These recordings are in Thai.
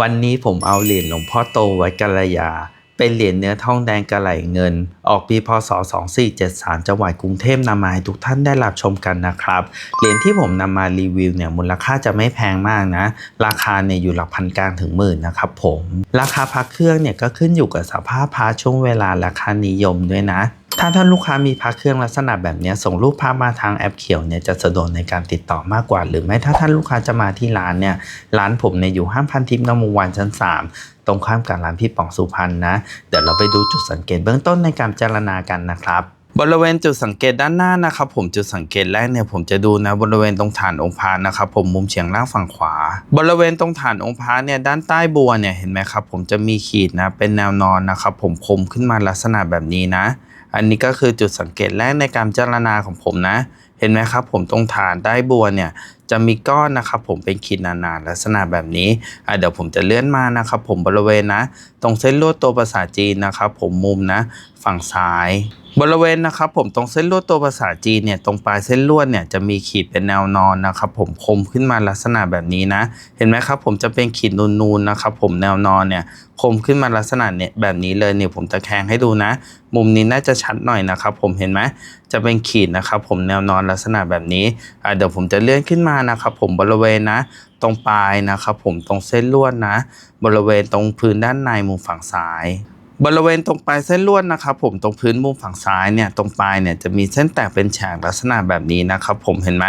วันนี้ผมเอาเหรียญหลวงพ่อโตวัดกัลยา เป็นเหรียญเนื้อทองแดงกระไหลเงิน ออกปีพศ 2473 จังหวัดกรุงเทพนำมาให้ทุกท่านได้รับชมกันนะครับ เหรียญที่ผมนำมารีวิวเนี่ยมูลค่าจะไม่แพงมากนะ ราคาเนี่ยอยู่หลักพันกลางถึงหมื่นนะครับผม ราคาพักเครื่องเนี่ยก็ขึ้นอยู่กับสภาพพระช่วงเวลาราคานิยมด้วยนะ ถ้าท่านลูกค้ามีพระเครื่องลักษณะแบบนี้ส่งรูปภาพมาทางแอปเขียวเนี่ยจะสะดวกในการติดต่อมากกว่า หรือไม่ถ้าท่านลูกค้าจะมาที่ร้านเนี่ยร้านผมเนี่ยอยู่ห้างพันทิพย์งามวงวันชั้น 3 ตรงข้ามกับร้านพี่ป๋องสุพรรณนะเดี๋ยวเราไปดูจุดสังเกตเบื้องต้นในการเจารณากันนะครับบริเวณจุดสังเกตด้านหน้านะครับผมจุดสังเกตแรกเนี่ยผมจะดูนะบริเวณตรงฐานองค์พระนะครับผมมุมเฉียงล่างฝั่งขวา บริเวณตรงฐานองค์พระเนี่ยด้านใต้บัวเนี่ยเห็นไหมครับผมจะมีขีดนะเป็นแนวนอนนะครับผมคมขึ้นมาลักษณะแบบนี้นะ อันนี้ก็คือจุดสังเกตแรกในการเจารณาของผมนะ เห็นไหมครับ ผมตรงฐานใต้บัวเนี่ยจะมีก้อนนะครับผมเป็นขีดหนาๆลักษณะแบบนี้อะเดี๋ยวผมจะเลื่อนมานะครับผมบริเวณนะ ตรงเส้นลวดตัวภาษาจีนนะครับผมมุมนะ ฝั่งซ้าย บริเวณนะครับผมตรงเส้นลวดตัวภาษาจีนเนี่ยตรงปลายเส้นลวดเนี่ยจะมีขีดเป็นแนวนอนนะครับผมคมขึ้นมาลักษณะแบบนี้นะ เห็นไหมครับผมจะเป็นขีดนูนๆนะครับผมแนวนอนเนี่ยคมขึ้นมาลักษณะเนี่ยแบบนี้เลยเนี่ยผมตะแคงให้ดูนะ มุมนี้น่าจะชัดหน่อยนะครับผมเห็นไหมจะเป็นขีดนะครับผมแนวนอนลักษณะแบบนี้อะเดี๋ยวผมจะเลื่อนขึ้นมานะครับผมบริเวณนะ ตรงปลายนะครับผมตรงเส้นลวดนะ บริเวณตรงพื้นด้านในมุมฝั่งซ้ายบริเวณตรงปลายเส้นลวดนะครับผมตรงพื้นมุมฝั่งซ้ายเนี่ยตรงปลายเนี่ยจะมีเส้นแตกเป็นแฉกลักษณะแบบนี้นะครับผมเห็นไหม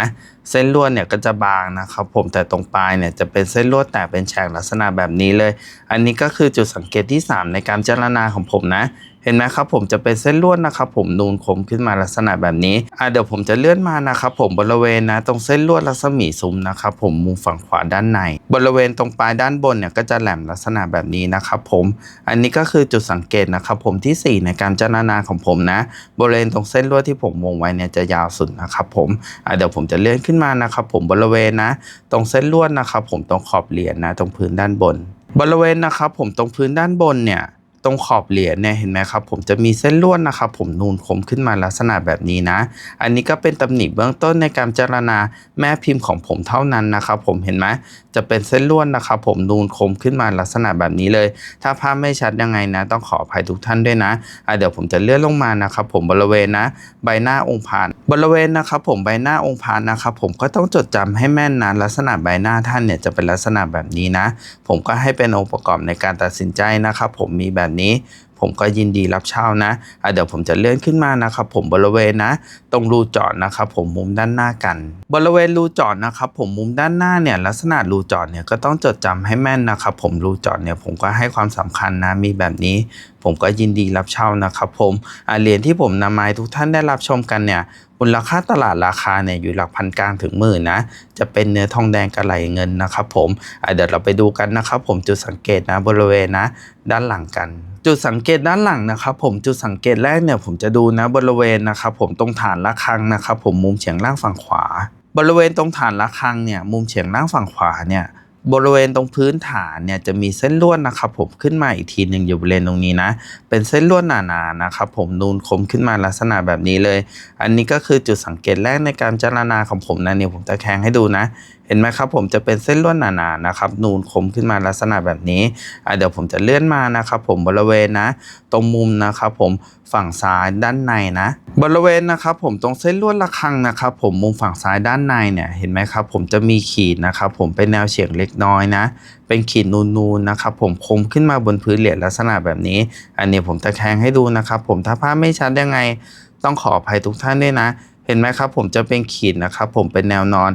เส้นลวดเนี่ยก็จะบางนะครับผมแต่ตรงปลายเนี่ยจะเป็นเส้นลวดแตกเป็นแฉกลักษณะแบบนี้เลย อันนี้ก็คือจุดสังเกตที่ 3 ในการเจรณาของผมนะ เห็นไหมครับผมจะเป็นเส้นลวดนะครับผมนูนคมขึ้นมาลักษณะแบบนี้อะเดี๋ยวผมจะเลื่อนมานะครับผมบริเวณนะตรงเส้นลวดรัศมีซุ้มนะครับผมมุมฝั่งขวาด้านใน บริเวณตรงปลายด้านบนเนี่ยก็จะแหลมลักษณะแบบนี้นะครับผมอันนี้ก็คือจุดสังเกตนะครับผมทีสี่4 ในการเจรณาของผมนะ บริเวณตรงเส้นลวดที่ผมวงไว้เนี่ยจะยาวสุดนะครับผมอะเดี๋ยวผมจะเลื่อนขึ้นมานะครับผมบริเวณนะ ตรงเส้นลวดนะครับผมตรงขอบเหรียญนะตรงพื้นด้านบน บริเวณนะครับผมตรงพื้นด้านบนเนี่ย ตรงขอบเหรียญเนี่ยเห็นไหมครับผมจะมีเส้นลวดนะครับผมนูนคมขึ้นมาลักษณะแบบนี้นะ อันนี้ก็เป็นตำหนิเบื้องต้นในการเจรณาแม่พิมพ์ของผมเท่านั้นนะครับผมเห็นไหมจะเป็นเส้นลวดนะครับผมนูนคมขึ้นมาลักษณะแบบนี้เลย ถ้าภาพไม่ชัดยังไงนะ ต้องขออภัยทุกท่านด้วยนะะเดี๋ยวผมจะเลื่อนลงมานะครับผมบริเวณนะ ใบหน้าองค์พานบริเวณนะครับผมใบหน้าองค์พานนะครับผมก็ต้องจดจำให้แม่นนะลักษณะใบหน้าท่านเนี่ยจะเป็นลักษณะแบบนี้นะ ผมก็ให้เป็นองค์ประกอบในการตัดสินใจนะครับผมมีแบบนี้ ผมก็ยินดีรับเช่านะะเดี๋ยวผมจะเลื่อนขึ้นมานะครับผมบริเวณนะ ตรงรูจอดนะครับผมมุมด้านหน้ากัน บริเวณรูจอดนะครับผมมุมด้านหน้าเนี่ยลักษณะรูจอดเนี่ยก็ต้องจดจำให้แม่นนะครับผมรูจอดเนี่ยผมก็ให้ความสำคัญนะมีแบบนี้ผมก็ยินดีรับเช่านะครับผมเหรียญที่ผมนำมาให้ทุกท่านได้รับชมกันเนี่ย มูลค่าตลาดราคาเนี่ยอยู่หลักพันกลางถึงหมื่นนะ จะเป็นเนื้อทองแดงกระไหลเงินนะครับผมเดี๋ยวเราไปดูกันนะครับผมจุดสังเกตนะบริเวณนะ ด้านหลังกันจุดสังเกตด้านหลังนะครับผมจุดสังเกตแรกเนี่ยผมจะดูนะบริเวณนะครับผมตรงฐานระฆังนะครับผมมุมเฉียงล่างฝั่งขวา บริเวณตรงฐานระฆังเนี่ยมุมเฉียงล่างฝั่งขวาเนี่ย บริเวณตรงพื้นฐานเนี่ยจะมีเส้นลวดนะครับผมขึ้นมาอีกทีหนึ่งอยู่บริเวณตรงนี้นะ เป็นเส้นลวดหนาๆนะครับผมนูนคมขึ้นมาลักษณะแบบนี้เลย อันนี้ก็คือจุดสังเกตแรกในการเจรณาของผมนะเนี่ยผมจะแคงให้ดูนะ เห็นไหมครับผมจะเป็นเส้นลวดหนาๆนะครับนูนคมขึ้นมาลักษณะแบบนี้เดี๋ยวผมจะเลื่อนมานะครับผมบริเวณนะ ตรงมุมนะครับผมฝั่งซ้ายด้านในนะ บริเวณนะครับผมตรงเส้นลวดระฆังนะครับผมมุมฝั่งซ้ายด้านในเนี่ยเห็นไหมครับผมจะมีขีดนะครับผมเป็นแนวเฉียงเล็กน้อยนะ เป็นขีดนูนๆนะครับผมคมขึ้นมาบนพื้นเหรียญลักษณะแบบนี้ อันนี้ผมตะแคงให้ดูนะครับผมถ้าภาพไม่ชัดยังไง ต้องขออภัยทุกท่านด้วยนะ เห็นไหมครับผมจะเป็นขีดนะครับผมเป็นแนวนอน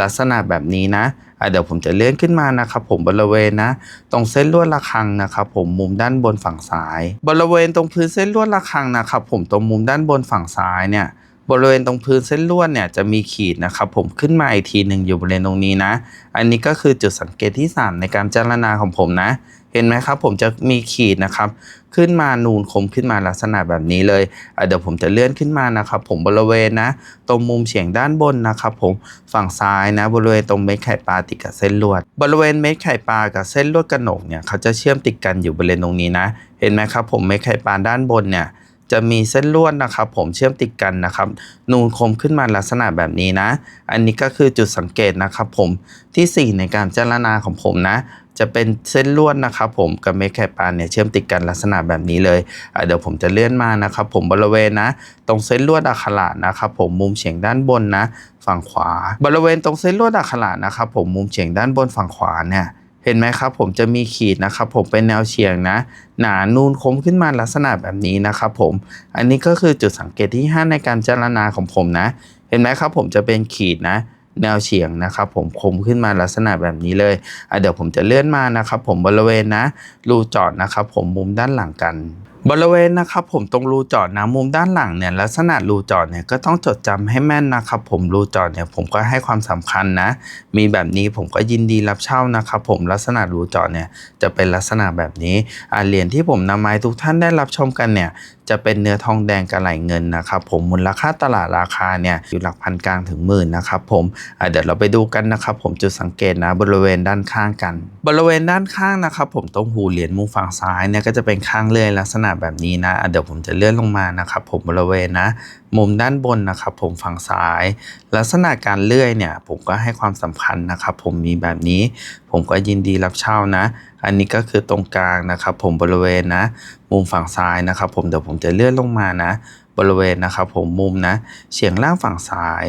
ลักษณะแบบนี้นะะเดี๋ยวผมจะเลื่อนขึ้นมานะครับผมบริเวณนะ ตรงเส้นลวดระฆังนะครับผมมุมด้านบนฝั่งซ้าย บริเวณตรงพื้นเส้นลวดระฆังนะครับผมตรงมุมด้านบนฝั่งซ้ายเนี่ยบริเวณตรงพื้นเส้นลวดเนี่ยจะมีขีดนะครับผมขึ้นมาอีกทีหนึ่งอยู่บริเวณตรงนี้นะ อันนี้ก็คือจุดสังเกตที่ 3 ในการเจรณาของผมนะ เห็นไหมครับผมจะมีขีดนะครับ ขึ้นมานูนคมขึ้นมาลักษณะแบบนี้เลยเดี๋ยวผมจะเลื่อนขึ้นมานะครับผมบริเวณนะ ตรงมุมเฉียงด้านบนนะครับผมฝั่งซ้ายนะ บริเวณตรงเม็ดไข่ปลาติดกับเส้นลวด บริเวณเม็ดไข่ปลากับเส้นลวดกระหนกเนี่ยเขาจะเชื่อมติดกันอยู่บริเวณตรงนี้นะ เห็นไหมครับผมเม็ดไข่ปลาด้านบนเนี่ย จะมีเส้นลวดนะครับ ผมเชื่อมติดกันนะครับ นูนคมขึ้นมาลักษณะแบบนี้นะ อันนี้ก็คือจุดสังเกตนะครับ ผมที่ 4 ในการเจรณาของผมนะ จะเป็นเส้นลวดนะครับ ผมกับเมฆไข่ปลาเนี่ยเชื่อมติดกันลักษณะแบบนี้เลยเดี๋ยวผมจะเลื่อนมานะครับ ผมบริเวณนะ ตรงเส้นลวดอักขระนะครับผมมุมเฉียงด้านบนนะ ฝั่งขวา บริเวณตรงเส้นลวดอักขระนะครับ ผมมุมเฉียงด้านบนฝั่งขวาเนี่ย เห็นไหมครับผมจะมีขีดนะครับผมเป็นแนวเฉียงนะ หนานูนคมขึ้นมาลักษณะแบบนี้นะครับผม อันนี้ก็คือจุดสังเกตที่ 5 ในการเจรณาของผมนะ เห็นไหมครับผมจะเป็นขีดนะ แนวเฉียงนะครับผมคมขึ้นมาลักษณะแบบนี้เลยเดี๋ยวผมจะเลื่อนมานะครับผมบริเวณนะรูจอดนะครับผมมุมด้านหลังกัน บริเวณนะครับผมตรงรูจอดนะมุมด้านหลังเนี่ยลักษณะรูจอดเนี่ยก็ต้องจดจำให้แม่นนะครับผมรูจอดเนี่ยผมก็ให้ความสำคัญนะ มีแบบนี้ผมก็ยินดีรับเช่านะครับผมลักษณะรูจอดเนี่ยจะเป็นลักษณะแบบนี้อ่าเหรียญที่ผมนำมาให้ทุกท่านได้รับชมกันเนี่ย จะเป็นเนื้อทองแดงกระไหลเงินนะครับผมมูลค่าตลาดราคาเนี่ยอยู่หลักพันกลางถึงหมื่นนะครับผมเดี๋ยวเราไปดูกันนะครับผมจุดสังเกตนะบริเวณด้านข้างกัน บริเวณด้านข้างนะครับผมตรงหูเหรียญมุมฝั่งซ้ายเนี่ยก็จะเป็นข้างเลื่อยลักษณะแบบนี้นะอะเดี๋ยวผมจะเลื่อนลงมานะครับผมบริเวณนะมุมด้านบนนะครับผมฝั่งซ้าย ลักษณะการเลื่อยเนี่ยผมก็ให้ความสำคัญนะครับผมมีแบบนี้ ผมก็ยินดีรับเช่านะ อันนี้ก็คือตรงกลางนะครับ ผมบริเวณนะมุมฝั่งซ้ายนะครับ ผมเดี๋ยวผมจะเลื่อนลงมานะ บริเวณนะครับ ผมมุมนะเฉียงล่างฝั่งซ้าย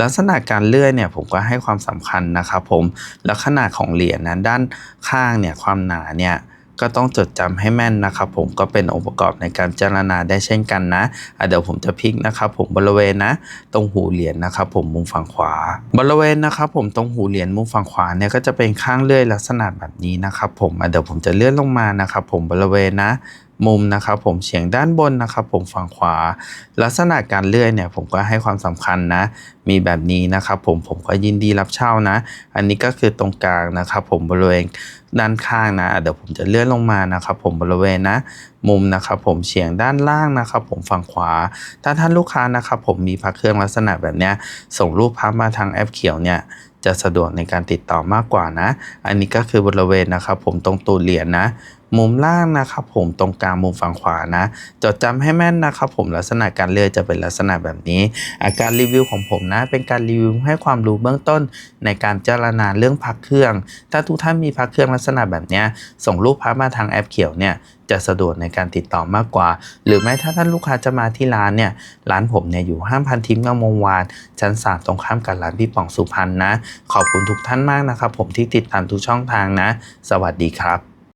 ลักษณะการเลื่อนเนี่ยผมก็ให้ความสำคัญนะครับ ผมแล้วขนาดของเหรียญนะด้านข้างเนี่ยความหนาเนี่ย ก็ต้องจดจำให้แม่นนะครับผมก็เป็นองค์ประกอบในการเจรณาได้เช่นกันนะะเดี๋ยวผมจะพลิกนะครับผมบริเวณนะ ตรงหูเหรียญนะครับผมมุมฝั่งขวา บริเวณนะครับผมตรงหูเหรียญมุมฝั่งขวาเนี่ยก็จะเป็นข้างเลื่อยลักษณะแบบนี้นะครับผมเดี๋ยวผมจะเลื่อนลงมานะครับผมบริเวณนะ มุมนะครับผมเฉียงด้านบนนะครับผมฝั่งขวา ลักษณะการเลื่อยเนี่ยผมก็ให้ความสำคัญนะ มีแบบนี้นะครับผมผมก็ยินดีรับเช่านะ อันนี้ก็คือตรงกลางนะครับผมบริเวณด้านข้างนะเดี๋ยวผมจะเลื่อนลงมานะครับผมบริเวณนะ มุมนะครับผมเฉียงด้านล่างนะครับผมฝั่งขวา ถ้าท่านลูกค้านะครับผมมีพระเครื่องลักษณะแบบเนี้ยส่งรูปพระมาทางแอปเขียวเนี่ยจะสะดวกในการติดต่อมากกว่านะ อันนี้ก็คือบริเวณนะครับผมตรงตูดเหรียญนะ มุมล่างนะครับผมตรงกลางมุมฝั่งขวานะ จดจำให้แม่นนะครับผมลักษณะการเลื่อยจะเป็นลักษณะแบบนี้ อาการรีวิวของผมนะ เป็นการรีวิวให้ความรู้เบื้องต้นในการเจรณาเรื่องพักเครื่อง ถ้าทุกท่านมีพักเครื่องลักษณะแบบนี้ส่งรูปพระมาทางแอปเขียวเนี่ยจะสะดวกในการติดต่อมากกว่า หรือไม่ถ้าท่านลูกค้าจะมาที่ร้านเนี่ย ร้านผมเนี่ยอยู่ห้างพันทิพย์งามวงวาน ชั้นสามตรงข้ามกับร้านพี่ป๋องสุพรรณนะ ขอบคุณทุกท่านมากนะครับผมที่ติดตามทุกช่องทางนะ สวัสดีครับ